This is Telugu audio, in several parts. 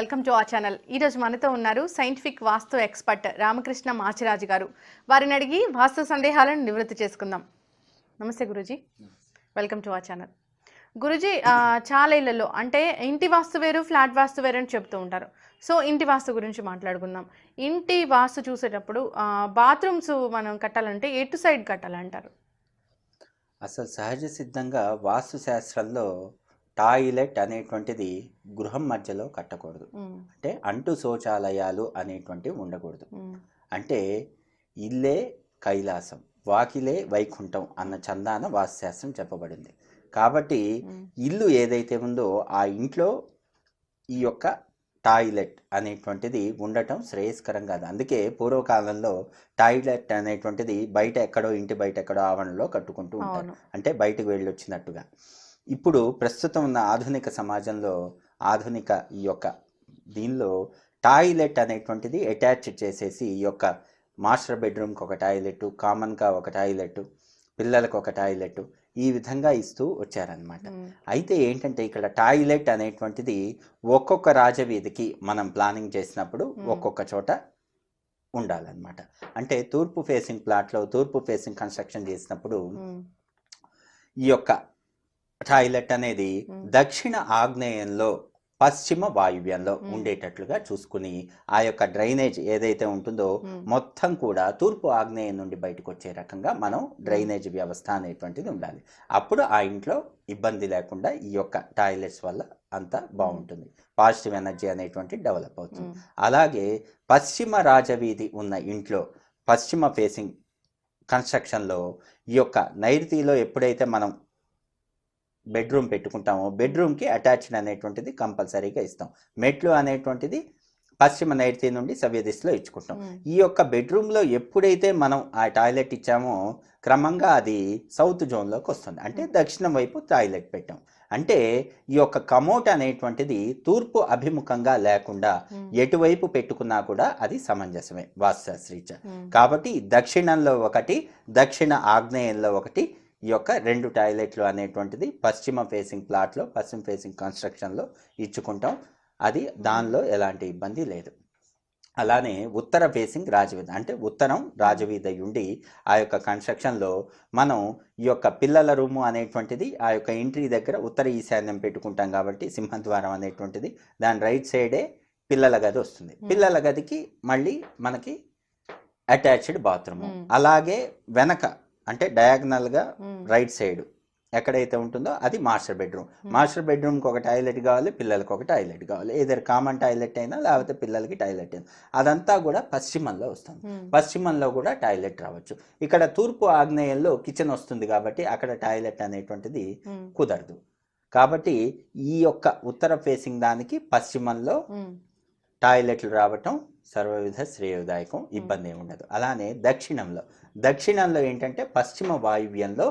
వెల్కమ్ టు ఆ ఛానల్. ఈరోజు మనతో ఉన్నారు సైంటిఫిక్ వాస్తు ఎక్స్పర్ట్ రామకృష్ణ మాచిరాజు గారు. వారిని అడిగి వాస్తు సందేహాలను నివృత్తి చేసుకుందాం. నమస్తే గురుజీ. వెల్కమ్ టు ఆ ఛానల్. గురుజీ చాలా ఇళ్ళలో అంటే ఇంటి వాస్తు వేరు ఫ్లాట్ వాస్తు వేరు అని చెప్తూ ఉంటారు. సో ఇంటి వాస్తు గురించి మాట్లాడుకుందాం. ఇంటి వాస్తు చూసేటప్పుడు బాత్రూమ్స్ మనం కట్టాలంటే ఎటు సైడ్ కట్టాలంటారు? అసలు సహజ సిద్ధంగా వాస్తు శాస్త్రంలో టాయిలెట్ అనేటువంటిది గృహం మధ్యలో కట్టకూడదు. అంటే అంటు శౌచాలయాలు అనేటువంటివి ఉండకూడదు. అంటే ఇల్లే కైలాసం వాకిలే వైకుంఠం అన్న చందాన వాస్తుశాస్త్రం చెప్పబడింది. కాబట్టి ఇల్లు ఏదైతే ఉందో ఆ ఇంట్లో ఈ యొక్క టాయిలెట్ అనేటువంటిది ఉండటం శ్రేయస్కరం కాదు. అందుకే పూర్వకాలంలో టాయిలెట్ అనేటువంటిది బయట ఎక్కడో ఇంటి బయట ఎక్కడో ఆవరణలో కట్టుకుంటూ ఉంటారు. అంటే బయటకు వెళ్ళి వచ్చినట్టుగా ఇప్పుడు ప్రస్తుతం ఉన్న ఆధునిక సమాజంలో ఆధునిక ఈ యొక్క దీనిలో టాయిలెట్ అనేటువంటిది అటాచ్ చేసేసి ఈ యొక్క మాస్టర్ బెడ్రూమ్కి ఒక టాయిలెట్ కామన్గా ఒక టాయిలెట్ పిల్లలకు ఒక టాయిలెట్ ఈ విధంగా ఇస్తూ వచ్చారనమాట అయితే ఏంటంటే ఇక్కడ టాయిలెట్ అనేటువంటిది ఒక్కొక్క రాజవీధికి మనం ప్లానింగ్ చేసినప్పుడు. ఒక్కొక్క చోట ఉండాలన్నమాట. అంటే తూర్పు ఫేసింగ్ ప్లాట్లో తూర్పు ఫేసింగ్ కన్స్ట్రక్షన్ చేసినప్పుడు ఈ యొక్క టాయిలెట్ అనేది. దక్షిణ ఆగ్నేయంలో పశ్చిమ వాయువ్యంలో. ఉండేటట్లుగా చూసుకుని ఆ యొక్క డ్రైనేజ్ ఏదైతే ఉంటుందో మొత్తం కూడా తూర్పు ఆగ్నేయం నుండి బయటకు వచ్చే రకంగా మనం డ్రైనేజ్ వ్యవస్థ అనేటువంటిది ఉండాలి. అప్పుడు ఆ ఇంట్లో ఇబ్బంది లేకుండా ఈ యొక్క టాయిలెట్స్ వల్ల అంతా బాగుంటుంది. పాజిటివ్ ఎనర్జీ అనేటువంటి డెవలప్ అవుతుంది. అలాగే పశ్చిమ రాజవీధి ఉన్న ఇంట్లో పశ్చిమ ఫేసింగ్ కన్స్ట్రక్షన్లో ఈ యొక్క నైరుతిలో ఎప్పుడైతే మనం బెడ్రూమ్ పెట్టుకుంటామో. బెడ్రూమ్కి అటాచ్డ్ అనేటువంటిది కంపల్సరీగా ఇస్తాం. మెట్లు అనేటువంటిది పశ్చిమ నైరుతి నుండి సవ్య దిశలో ఇచ్చుకుంటాం. ఈ యొక్క బెడ్రూమ్లో ఎప్పుడైతే మనం ఆ టాయిలెట్ ఇచ్చామో క్రమంగా అది సౌత్ జోన్లోకి వస్తుంది. అంటే దక్షిణం వైపు టాయిలెట్ పెట్టాం. అంటే ఈ యొక్క కమోట్ అనేటువంటిది తూర్పు అభిముఖంగా లేకుండా ఎటువైపు పెట్టుకున్నా కూడా అది సమంజసమే వాస్తుశాస్త్రీత్యా ఉమ్, కాబట్టి దక్షిణంలో ఒకటి దక్షిణ ఆగ్నేయంలో ఒకటి ఈ యొక్క రెండు టాయిలెట్లు అనేటువంటిది పశ్చిమ ఫేసింగ్ ప్లాట్లో పశ్చిమ ఫేసింగ్ కన్స్ట్రక్షన్లో ఇచ్చుకుంటాం అది దానిలో ఎలాంటి ఇబ్బంది లేదు అలానే ఉత్తర ఫేసింగ్ రాజవీధి అంటే ఉత్తరం రాజవీధి ఉండి ఆ యొక్క కన్స్ట్రక్షన్లో మనం ఈ యొక్క పిల్లల రూము అనేటువంటిది ఆ యొక్క ఎంట్రీ దగ్గర ఉత్తర ఈశాన్యం పెట్టుకుంటాం కాబట్టి సింహద్వారం అనేటువంటిది దాని రైట్ సైడే పిల్లల గది వస్తుంది. పిల్లల గదికి మళ్ళీ మనకి అటాచ్డ్ బాత్రూమ్. అలాగే వెనక అంటే డయాగ్నల్గా రైట్ సైడ్ ఎక్కడైతే ఉంటుందో అది మాస్టర్ బెడ్రూమ్. మాస్టర్ బెడ్రూమ్కి ఒక టాయిలెట్ కావాలి పిల్లలకి ఒక టాయిలెట్ కావాలి. ఏదైనా కామన్ టాయిలెట్ అయినా లేకపోతే పిల్లలకి టాయిలెట్ అయినా. అదంతా కూడా పశ్చిమంలో వస్తుంది. పశ్చిమంలో కూడా టాయిలెట్ రావచ్చు. ఇక్కడ తూర్పు ఆగ్నేయంలో కిచెన్ వస్తుంది కాబట్టి అక్కడ టాయిలెట్ అనేటువంటిది కుదరదు. కాబట్టి ఈ యొక్క ఉత్తర ఫేసింగ్ దానికి పశ్చిమంలో టాయిలెట్లు రావటం సర్వవిధ శ్రేయోదాయకం ఇబ్బంది ఏమి ఉండదు అలానే దక్షిణంలో. దక్షిణంలో ఏంటంటే పశ్చిమ వాయువ్యంలో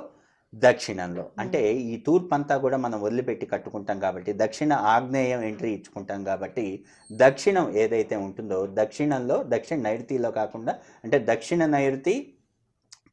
దక్షిణంలో. అంటే ఈ తూర్పు అంతా కూడా మనం వదిలిపెట్టి కట్టుకుంటాం కాబట్టి దక్షిణ ఆగ్నేయం ఎంట్రీ ఇచ్చుకుంటాం కాబట్టి దక్షిణం ఏదైతే ఉంటుందో దక్షిణంలో దక్షిణ నైరుతిలో కాకుండా అంటే దక్షిణ నైరుతి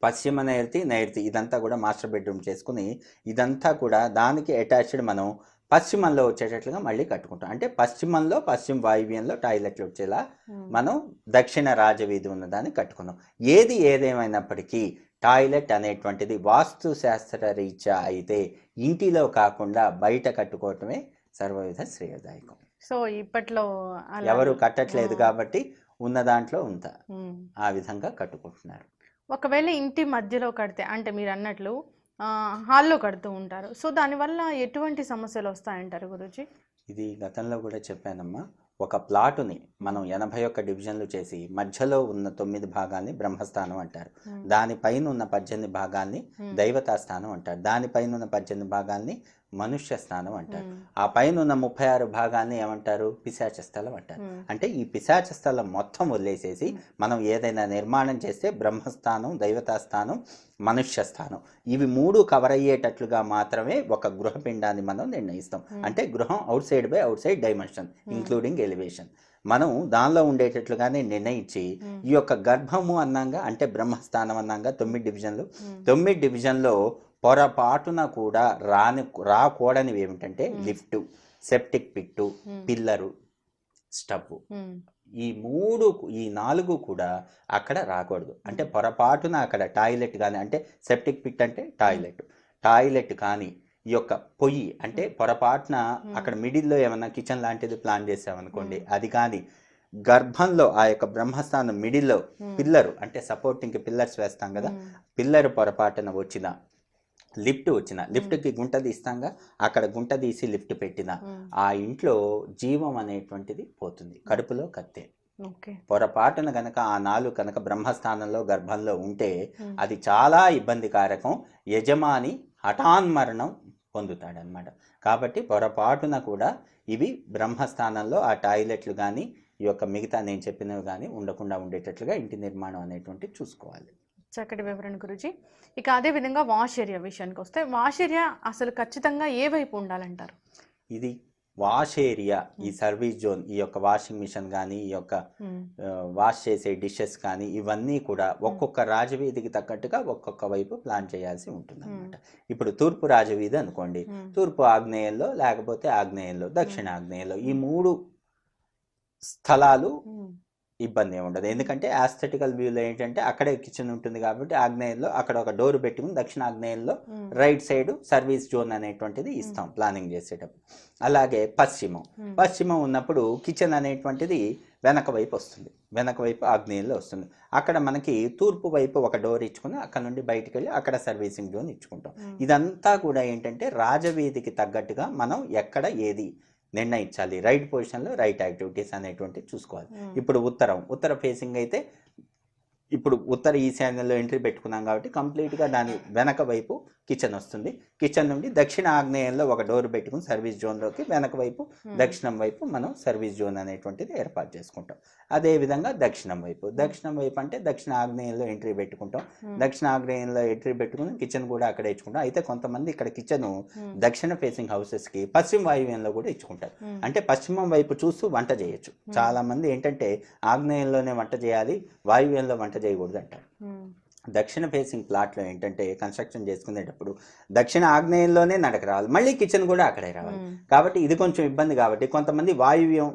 పశ్చిమ నైరుతి నైరుతి ఇదంతా కూడా మాస్టర్ బెడ్రూమ్ చేసుకుని ఇదంతా కూడా దానికి అటాచ్డ్ మనం పశ్చిమంలో వచ్చేటట్లుగా మళ్ళీ కట్టుకుంటాం. అంటే పశ్చిమంలో పశ్చిమ వాయువ్యంలో టాయిలెట్లు వచ్చేలా మనం దక్షిణ రాజవీధి ఉన్నదాన్ని కట్టుకున్నాం. ఏది ఏదేమైనప్పటికీ టాయిలెట్ అనేటువంటిది వాస్తు శాస్త్ర రీత్యా అయితే ఇంటిలో కాకుండా బయట కట్టుకోవటమే సర్వవిధ శ్రేయదాయకం. సో ఇప్పట్లో ఎవరు కట్టట్లేదు. కాబట్టి ఉన్న దాంట్లో ఉంత. ఆ విధంగా కట్టుకుంటున్నారు. ఒకవేళ ఇంటి మధ్యలో కడితే అంటే మీరు అన్నట్లు హాల్లో కడుతూ ఉంటారు. సో దానివల్ల ఎటువంటి సమస్యలు వస్తాయంటారు గురుజీ? ఇది గతంలో కూడా చెప్పానమ్మా. ఒక ప్లాటుని మనం ఎనభై ఒక్క డివిజన్లు చేసి మధ్యలో ఉన్న తొమ్మిది భాగాల్ని బ్రహ్మస్థానం అంటారు. దానిపైన ఉన్న పద్దెనిమిది భాగాల్ని ఉమ్, దైవతా స్థానం అంటారు దానిపైన ఉన్న పద్దెనిమిది భాగాల్ని మనుష్య స్థానం అంటారు. ఆ పైన ఉన్న ముప్పై ఆరు భాగాల్ని ఏమంటారు? పిశాచ స్థలం అంటారు. అంటే ఈ పిశాచ స్థలం మొత్తం వదిలేసేసి మనం ఏదైనా నిర్మాణం చేస్తే బ్రహ్మస్థానం దైవతా స్థానం మనుష్య స్థానం. ఇవి మూడు కవర్ అయ్యేటట్లుగా మాత్రమే ఒక గృహపిండాన్ని మనం నిర్ణయిస్తాం. అంటే గృహం outside by outside dimension. Including elevation మనం దానిలో ఉండేటట్లుగానే నిర్ణయించి ఈ యొక్క గర్భము అన్నాగా అంటే బ్రహ్మస్థానం అన్నాగా తొమ్మిది డివిజన్లు తొమ్మిది డివిజన్లో పొరపాటున కూడా రాని రాకూడనివి ఏమిటంటే. Lift septic pit pillar stove ఈ మూడు ఈ నాలుగు కూడా అక్కడ రాకూడదు. అంటే పొరపాటున అక్కడ టాయిలెట్ కానీ అంటే సెప్టిక్ పిట్ అంటే టాయిలెట్. టాయిలెట్ కానీ ఈ యొక్క పొయ్యి అంటే పొరపాటున అక్కడ మిడిల్లో ఏమన్నా కిచెన్ లాంటిది ప్లాన్ చేసామనుకోండి అది కానీ గర్భంలో ఆ యొక్క బ్రహ్మస్థానం మిడిల్లో పిల్లరు అంటే సపోర్టింగ్ పిల్లర్స్ వేస్తాం కదా పిల్లర్ పొరపాటున వచ్చిన లిఫ్ట్ వచ్చిన లిఫ్ట్కి గుంట తీస్తాంగా అక్కడ గుంట తీసి లిఫ్ట్ పెట్టిన ఆ ఇంట్లో జీవం అనేటువంటిది పోతుంది కడుపులో కత్తే. పొరపాటున కనుక ఆ నాలుగు కనుక బ్రహ్మస్థానంలో గర్భంలో ఉంటే అది చాలా ఇబ్బందికారకం యజమాని హఠాన్మరణం పొందుతాడనమాట కాబట్టి పొరపాటున కూడా ఇవి బ్రహ్మస్థానంలో ఆ టాయిలెట్లు కానీ ఈ యొక్క మిగతా నేను చెప్పినవి కానీ ఉండకుండా ఉండేటట్లుగా ఇంటి నిర్మాణం అనేటువంటి చూసుకోవాలి. చక్కటి వివరణ గురించి ఇక అదే విధంగా వాష్ ఏరియా విషయానికి వస్తే వాష్ ఏరియా అసలు ఖచ్చితంగా ఏ వైపు ఉండాలంటారు? ఇది వాష్ ఏరియా ఈ సర్వీస్ జోన్ ఈ యొక్క వాషింగ్ మిషన్ కానీ ఈ యొక్క వాష్ చేసే డిషెస్ కానీ ఇవన్నీ కూడా ఒక్కొక్క రాజవీధికి తగ్గట్టుగా ఒక్కొక్క వైపు ప్లాన్ చేయాల్సి ఉంటుంది అనమాట ఇప్పుడు తూర్పు రాజవీధి అనుకోండి తూర్పు ఆగ్నేయంలో లేకపోతే ఆగ్నేయంలో దక్షిణ ఆగ్నేయంలో ఈ మూడు స్థలాలు ఇబ్బంది ఏమి ఉండదు. ఎందుకంటే ఆస్థెటికల్ వ్యూలో ఏంటంటే అక్కడే కిచెన్ ఉంటుంది కాబట్టి ఆగ్నేయంలో అక్కడ ఒక డోర్ పెట్టుకుని దక్షిణ ఆగ్నేయంలో రైట్ సైడ్ సర్వీస్ జోన్ అనేటువంటిది ఇస్తాం ప్లానింగ్ చేసేటప్పుడు. అలాగే పశ్చిమం. పశ్చిమం ఉన్నప్పుడు కిచెన్ అనేటువంటిది వెనక వైపు వస్తుంది. వెనక వైపు ఆగ్నేయంలో వస్తుంది. అక్కడ మనకి తూర్పు వైపు ఒక డోర్ ఇచ్చుకుని అక్కడ నుండి బయటికి వెళ్ళి అక్కడ సర్వీసింగ్ జోన్ ఇచ్చుకుంటాం. ఇదంతా కూడా ఏంటంటే రాజవీధికి తగ్గట్టుగా మనం ఎక్కడ ఏది నిర్ణయించాలి. రైట్ పొజిషన్లో రైట్ యాక్టివిటీస్ అనేటువంటివి చూసుకోవాలి. ఇప్పుడు ఉత్తరం. ఉత్తర ఫేసింగ్ అయితే ఇప్పుడు ఉత్తర ఈశాన్యంలో ఎంట్రీ పెట్టుకున్నాం కాబట్టి కంప్లీట్గా దాని వెనక వైపు కిచెన్ వస్తుంది. కిచెన్ నుండి దక్షిణ ఆగ్నేయంలో ఒక డోర్ పెట్టుకుని సర్వీస్ జోన్లోకి వెనక వైపు దక్షిణం వైపు మనం సర్వీస్ జోన్ అనేటువంటిది ఏర్పాటు చేసుకుంటాం. అదే విధంగా దక్షిణం వైపు. దక్షిణం వైపు అంటే దక్షిణ ఆగ్నేయంలో ఎంట్రీ పెట్టుకుంటాం. దక్షిణ ఆగ్నేయంలో ఎంట్రీ పెట్టుకుని కిచెన్ కూడా అక్కడ ఇచ్చుకుంటాం. అయితే కొంతమంది ఇక్కడ కిచెన్ దక్షిణ ఫేసింగ్ హౌసెస్కి పశ్చిమ వాయువ్యంలో కూడా ఇచ్చుకుంటారు. అంటే పశ్చిమం వైపు చూస్తూ వంట చేయొచ్చు. చాలా మంది ఏంటంటే ఆగ్నేయంలోనే వంట చేయాలి వాయువ్యంలో వంట చేయకూడదు అంటారు దక్షిణ ఫేసింగ్ ప్లాట్లో ఏంటంటే కన్స్ట్రక్షన్ చేసుకునేటప్పుడు దక్షిణ ఆగ్నేయంలోనే నడక రావాలి. మళ్ళీ కిచెన్ కూడా అక్కడే రావాలి. కాబట్టి ఇది కొంచెం ఇబ్బంది కాబట్టి కొంతమంది వాయువ్యం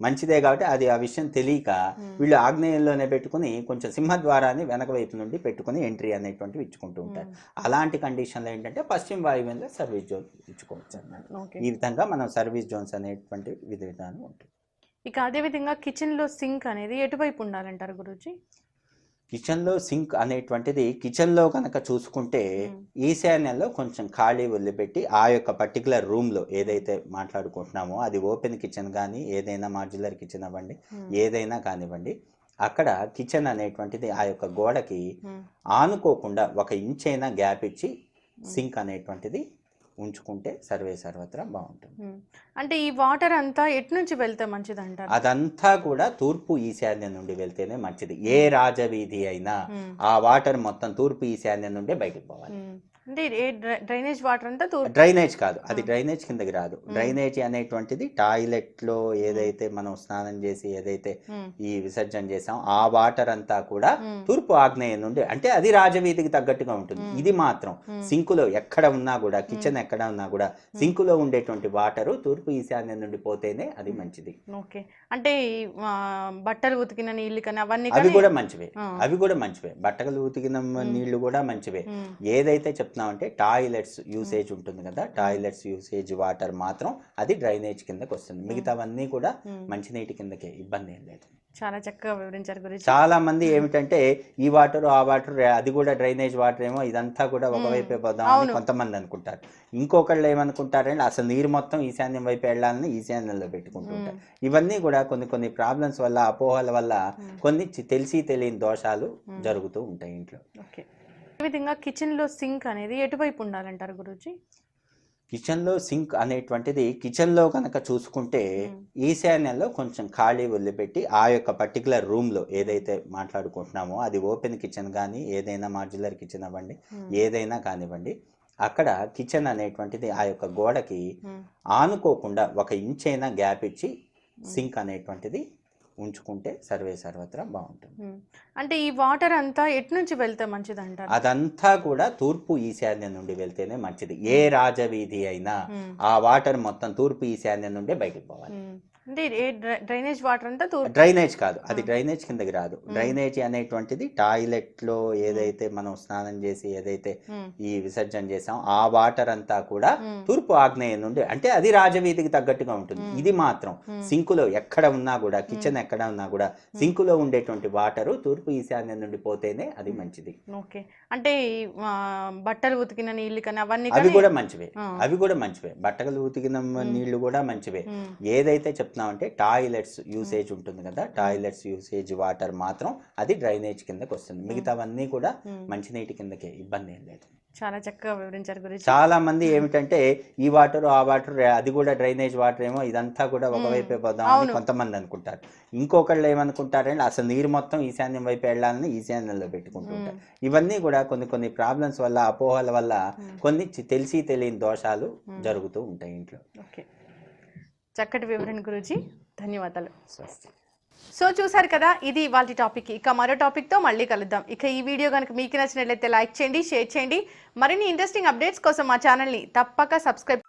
మంచిదే కాబట్టి అది ఆ విషయం తెలియక వీళ్ళు ఆగ్నేయంలోనే పెట్టుకుని కొంచెం సింహద్వారాన్ని వెనక వైపు నుండి పెట్టుకుని ఎంట్రీ అనేటువంటివి ఇచ్చుకుంటూ ఉంటారు. అలాంటి కండిషన్లో ఏంటంటే పశ్చిమ వాయువ్యంలో సర్వీస్ జోన్ ఇచ్చుకోవచ్చు అన్నమాట. ఈ విధంగా మనం సర్వీస్ జోన్స్ అనేటువంటి విధి విధానం ఉంటుంది. ఇక అదే విధంగా కిచెన్లో సింక్ అనేది ఎటువైపు ఉండాలంటారు గురుజీ? కిచెన్లో సింక్ అనేటువంటిది కిచెన్లో కనుక చూసుకుంటే. ఈశాన్యంలో కొంచెం ఖాళీ వదిలిపెట్టి ఆ యొక్క పర్టికులర్ రూమ్లో ఏదైతే మాట్లాడుకుంటున్నామో అది ఓపెన్ కిచెన్ కానీ ఏదైనా మాడ్యులర్ కిచెన్ అవ్వండి ఏదైనా కానివ్వండి అక్కడ కిచెన్ అనేటువంటిది ఆ యొక్క గోడకి ఆనుకోకుండా ఒక ఇంచ్ అయినా గ్యాప్ ఇచ్చి సింక్ అనేటువంటిది ఉంచుకుంటే సర్వే సర్వత్రా బాగుంటుంది. అంటే ఈ వాటర్ అంతా ఎటు నుంచి వెళ్తే మంచిది అంటారు అదంతా కూడా తూర్పు ఈశాన్యం నుండి వెళ్తేనే మంచిది. ఏ రాజవీధి అయినా. ఆ వాటర్ మొత్తం తూర్పు ఈశాన్యం నుండే బయటకు పోవాలి. అంటే డ్రైనేజ్ వాటర్ అంతా డ్రైనేజ్ కాదు. అది డ్రైనేజ్ కిందకి రాదు. డ్రైనేజ్ అనేటువంటిది టాయిలెట్లో ఏదైతే మనం స్నానం చేసి ఏదైతే. ఈ విసర్జన చేసాం ఆ వాటర్ అంతా కూడా. తూర్పు ఆగ్నేయం నుండి అంటే అది రాజవీధికి తగ్గట్టుగా ఉంటుంది. ఇది మాత్రం సింకులో ఎక్కడ ఉన్నా కూడా కిచెన్ ఎక్కడ ఉన్నా కూడా సింకులో ఉండేటువంటి వాటరు తూర్పు ఈశాన్యం నుండి పోతేనే అది మంచిది. ఓకే. అంటే బట్టలు ఉతికిన నీళ్ళు కానీ అవన్నీ అవి కూడా మంచివే. అవి కూడా మంచివే. బట్టలు ఉతికిన నీళ్ళు కూడా మంచివే. ఏదైతే చెప్తున్నామంటే టాయిలెట్స్ యూసేజ్ ఉంటుంది కదా టాయిలెట్స్ యూసేజ్ వాటర్ మాత్రం అది డ్రైనేజ్ కిందకి వస్తుంది. మిగతావన్నీ కూడా. మంచినీటి కిందకే ఇబ్బంది ఏం లేదు. చాలా చక్కగా వివరించారు గురించి చాలా మంది ఏమిటంటే ఈ వాటర్ ఆ వాటర్ అది కూడా డ్రైనేజ్ వాటర్ ఏమో ఇదంతా కూడా ఒకవైపే పోదామని అవును. కొంతమంది అనుకుంటారు. ఇంకొకళ్ళు ఏమనుకుంటారంటే అసలు నీరు మొత్తం ఈశాన్యం వైపు వెళ్ళాలని ఈశాన్యంలో పెట్టుకుంటూ ఉంటారు. ఇవన్నీ కూడా కొన్ని కొన్ని ప్రాబ్లమ్స్ వల్ల అపోహల వల్ల కొన్ని తెలిసి తెలియని దోషాలు జరుగుతూ ఉంటాయి ఇంట్లో. విధంగా కిచెన్లో సింక్ అనేది ఎటువైపు ఉండాలంటారు గురుజీ? కిచెన్లో సింక్ అనేటువంటిది కిచెన్లో కనుక చూసుకుంటే ఈశాన్యంలో కొంచెం ఖాళీ వదిలిపెట్టి ఆ యొక్క పర్టికులర్ రూమ్లో ఏదైతే మాట్లాడుకుంటున్నామో అది ఓపెన్ కిచెన్ కానీ ఏదైనా మాడ్యులర్ కిచెన్ అవ్వండి ఏదైనా కానివ్వండి అక్కడ కిచెన్ అనేటువంటిది ఆ యొక్క గోడకి ఆనుకోకుండా ఒక ఇంచ్ అయినా గ్యాప్ ఇచ్చి సింక్ అనేటువంటిది ఉంచుకుంటే సర్వే సర్వత్రా బాగుంటుంది. అంటే ఈ వాటర్ అంతా ఎటు నుంచి వెళ్తే మంచిది అంటారు అదంతా కూడా తూర్పు ఈశాన్యం నుండి వెళ్తేనే మంచిది ఏ రాజవీధి అయినా. ఆ వాటర్ మొత్తం తూర్పు ఈశాన్యం నుండే బయటకు పోవాలి. అంటే డ్రైనేజ్ వాటర్ అంతా డ్రైనేజ్ కాదు. అది డ్రైనేజ్ కిందకి రాదు. డ్రైనేజ్ అనేటువంటిది టాయిలెట్లో ఏదైతే మనం స్నానం చేసి ఏదైతే ఈ విసర్జన చేసాం ఆ వాటర్ అంతా కూడా తూర్పు ఆగ్నేయం నుండి అంటే అది రాజవీధికి తగ్గట్టుగా ఉంటుంది. ఇది మాత్రం సింకులో ఎక్కడ ఉన్నా కూడా కిచెన్ ఎక్కడ ఉన్నా కూడా సింకులో ఉండేటువంటి వాటరు తూర్పు ఈశాన్యం నుండి పోతేనే అది మంచిది. ఓకే. అంటే బట్టలు ఉతికిన నీళ్ళు కానీ అవన్నీ అవి కూడా మంచివే. అవి కూడా మంచివే. బట్టలు ఉతికిన నీళ్ళు కూడా మంచివే. ఏదైతే చెప్తున్నామంటే టాయిలెట్స్ యూసేజ్ ఉంటుంది కదా టాయిలెట్స్ యూసేజ్ వాటర్ మాత్రం అది డ్రైనేజ్ కిందకి వస్తుంది. మిగతావన్నీ కూడా. మంచినీటి కిందకే ఇబ్బంది ఏం లేదు. చాలా చక్కగా వివరించారు గురించి చాలా మంది ఏమిటంటే ఈ వాటర్ ఆ వాటర్ అది కూడా డ్రైనేజ్ వాటర్ ఏమో ఇదంతా కూడా ఒకవైపే పోదాం అని. కొంతమంది అనుకుంటారు. ఇంకొకళ్ళు ఏమనుకుంటారంటే అసలు నీరు మొత్తం ఈశాన్యం వైపు వెళ్ళాలని ఈశాన్యంలో పెట్టుకుంటూ ఉంటారు. ఇవన్నీ కూడా కొన్ని కొన్ని ప్రాబ్లమ్స్ వల్ల అపోహల వల్ల కొన్ని తెలిసి తెలియని దోషాలు జరుగుతూ ఉంటాయి ఇంట్లో. ఓకే. చక్కటి వివరణ గురించి ధన్యవాదాలు. స్వస్తి. సో చూసారు కదా ఇది వాళ్ళ టాపిక్. ఇక మరో టాపిక్తో మళ్ళీ కలుద్దాం. ఇక ఈ వీడియో కనుక మీకు నచ్చినట్లయితే లైక్ చేయండి షేర్ చేయండి. మరిన్ని ఇంట్రెస్టింగ్ అప్డేట్స్ కోసం మా ఛానల్ని తప్పక సబ్స్క్రైబ్